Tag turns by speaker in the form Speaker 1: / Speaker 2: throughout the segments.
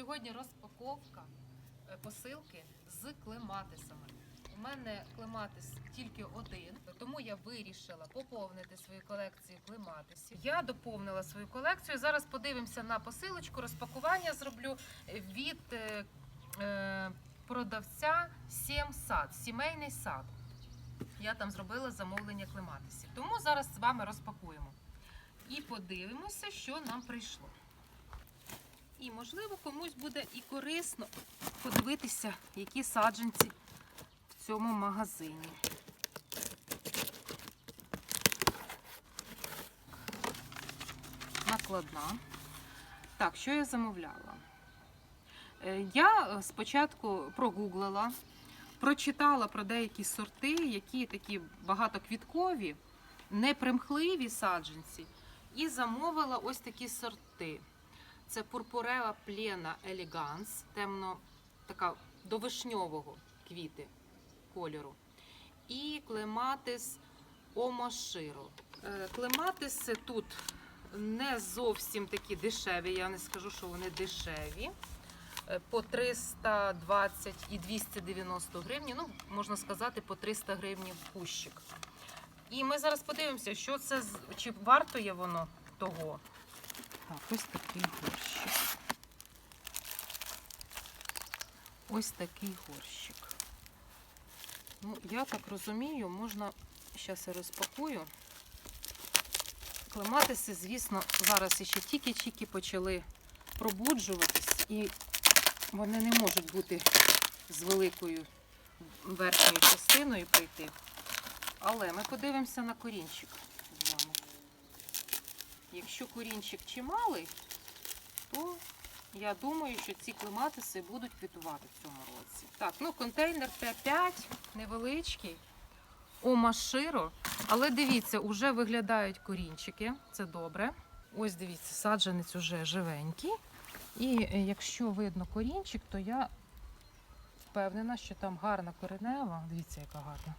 Speaker 1: Сьогодні розпаковка е, посилки з клематисами. У мене клематис тільки один, тому я вирішила поповнити свою колекцію клематисів. Я доповнила свою колекцію. Зараз подивимося на посилочку. Розпакування зроблю від е, е, продавця Сім сад, сімейний сад. Я там зробила замовлення клематисів. Тому зараз з вами розпакуємо і подивимося, що нам прийшло. І, можливо, комусь буде і корисно подивитися, які саджанці в цьому магазині. Накладна. Так, що я замовляла? Е, Я е, спочатку прогуглила, прочитала про деякі сорти, які такі багатоквіткові, непримхливі саджанці, і замовила ось такі сорти. Це пурпурева плена елеганс, темно така до вишньового квіти кольору. І клематис омоширо. Е, Клематиси тут не зовсім такі дешеві, я не скажу, що вони дешеві. Е, По 320 і 290 гривень, ну, можна сказати, по 300 гривень кущик. І ми зараз подивимося, що це, чи вартує воно того. Так, ось такий горщик. Ось такий горщик. Ну, я так розумію, можна, зараз я розпакую. Клематиси, звісно, зараз ще тільки-тільки почали пробуджуватись, і вони не можуть бути з великою верхньою частиною прийти. Але ми подивимося на корінчик. Якщо корінчик чималий, то я думаю, що ці клематиси будуть квітувати в цьому році. Так, ну контейнер Т5 невеличкий. Омаширо. Але дивіться, вже виглядають корінчики. Це добре. Ось дивіться, саджанець уже живенький. І е, якщо видно корінчик, то я впевнена, що там гарна коренева. Дивіться, яка гарна.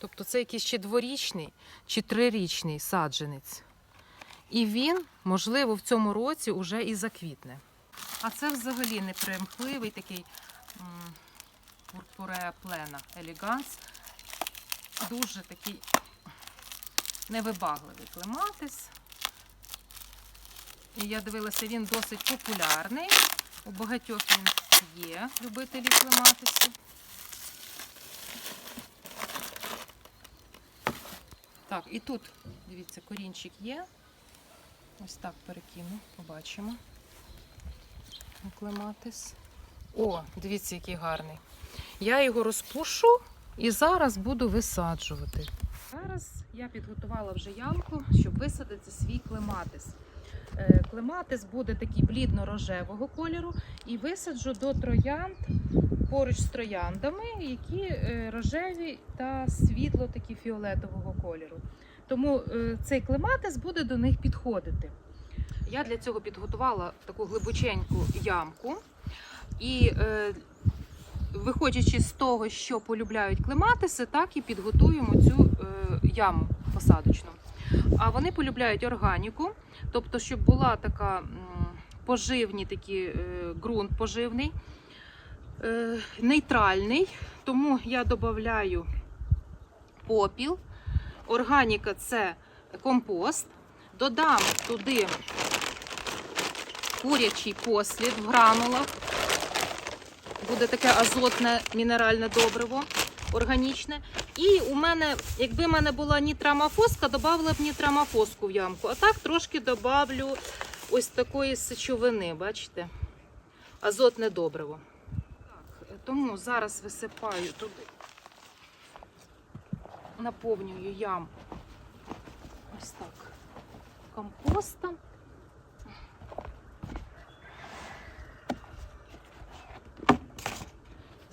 Speaker 1: Тобто це якийсь чи дворічний, чи трирічний саджанець. І він, можливо, в цьому році вже і заквітне. А це взагалі непримхливий такий м, пурпуреа плена елеганс. Дуже такий невибагливий клематис. І я дивилася, він досить популярний. У багатьох він є любителі клематисів. Так, і тут, дивіться, корінчик є. Ось так перекину, побачимо. Клематис. О, дивіться, який гарний. Я його розпушу і зараз буду висаджувати. Зараз я підготувала вже ямку, щоб висадити свій клематис. Е, Клематис буде такий блідно-рожевого кольору і висаджу до троянд поруч з трояндами, які е, рожеві та світло такі фіолетового кольору. Тому е, цей клематис буде до них підходити. Я для цього підготувала таку глибоченьку ямку. І е, виходячи з того, що полюбляють клематиси, так і підготуємо цю е, яму посадочну. А вони полюбляють органіку, тобто, щоб була така поживні такі е, ґрунт поживний, е, нейтральний. Тому я додаю попіл. Органіка це компост. Додам туди курячий послід в гранулах. Буде таке азотне мінеральне добриво, органічне. І у мене, якби в мене була нітрамофоска, додавала б нітрамофоску в ямку. А так трошки додавлю ось такої сечовини, бачите? Азотне добриво. Так, тому зараз висипаю туди, наповнюю яму ось так компостом.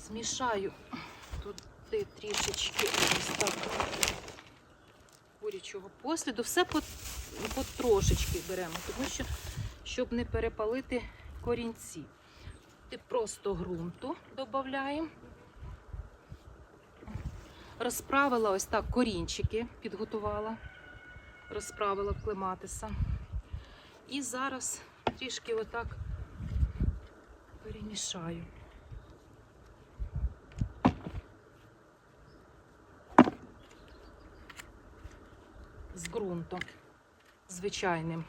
Speaker 1: Змішаю туди трішечки ось так курячого посліду. Все по, по трошечки беремо, тому що, щоб не перепалити корінці. Ти просто ґрунту додаємо. Розправила ось так корінчики, підготувала, розправила клематиса. І зараз трішки отак перемішаю. З ґрунтом звичайним.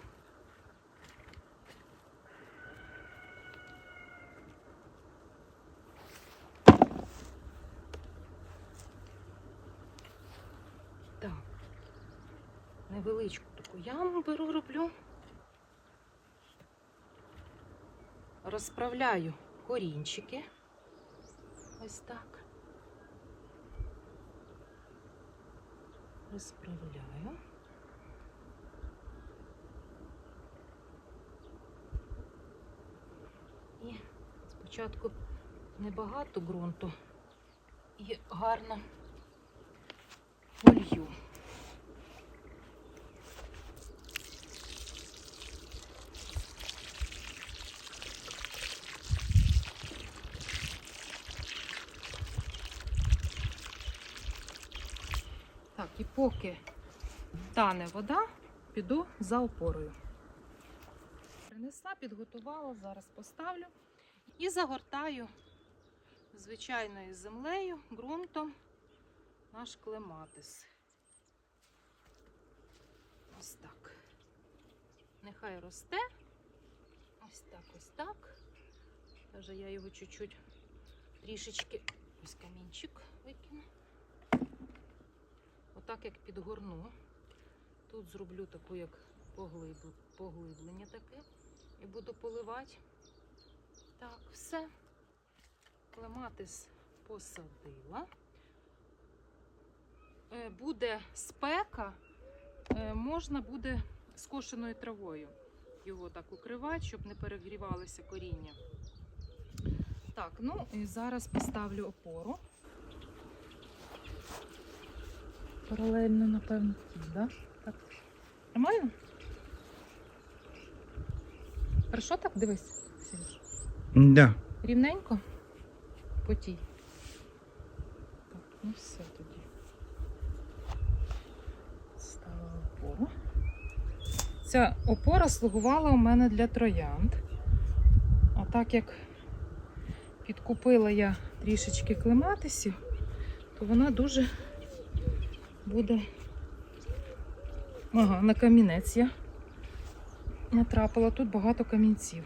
Speaker 1: Так. Невеличку таку яму беру, роблю. Розправляю корінчики. Ось так. Розправляю. І спочатку небагато ґрунту і гарно полью. Так, і поки тане вода, піду за опорою. Принесла, підготувала, зараз поставлю і загортаю звичайною землею, ґрунтом наш клематис. Ось так. Нехай росте. Ось так, ось так. Даже я його чуть-чуть трішечки ось камінчик викину. Отак як підгорну. Тут зроблю таку як поглиблення таке. І буду поливати. Так, все. Клематис посадила. Е, Буде спека, е, можна буде скошеною травою його так укривати, щоб не перегрівалося коріння. Так, ну і зараз поставлю опору. Паралельно, напевно, да? Так. Нормально? Хорошо так? Дивись, Сереж.
Speaker 2: Да.
Speaker 1: Рівненько? Потій. Так, ну все тоді. Ставила опору. Ця опора слугувала у мене для троянд. А так як підкупила я трішечки клематисів, то вона дуже буде. Ага, на камінець я натрапила. Тут багато камінців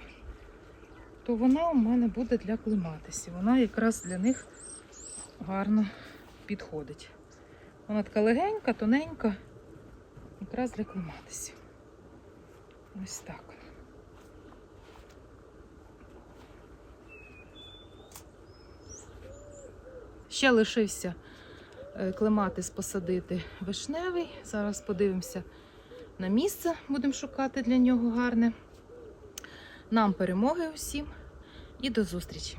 Speaker 1: то вона у мене буде для клематисів. Вона якраз для них гарно підходить. Вона така легенька, тоненька, якраз для клематисів. Ось так. Ще лишився е, клематис посадити вишневий. Зараз подивимося на місце, будемо шукати для нього гарне. Нам перемоги усім і до зустрічі!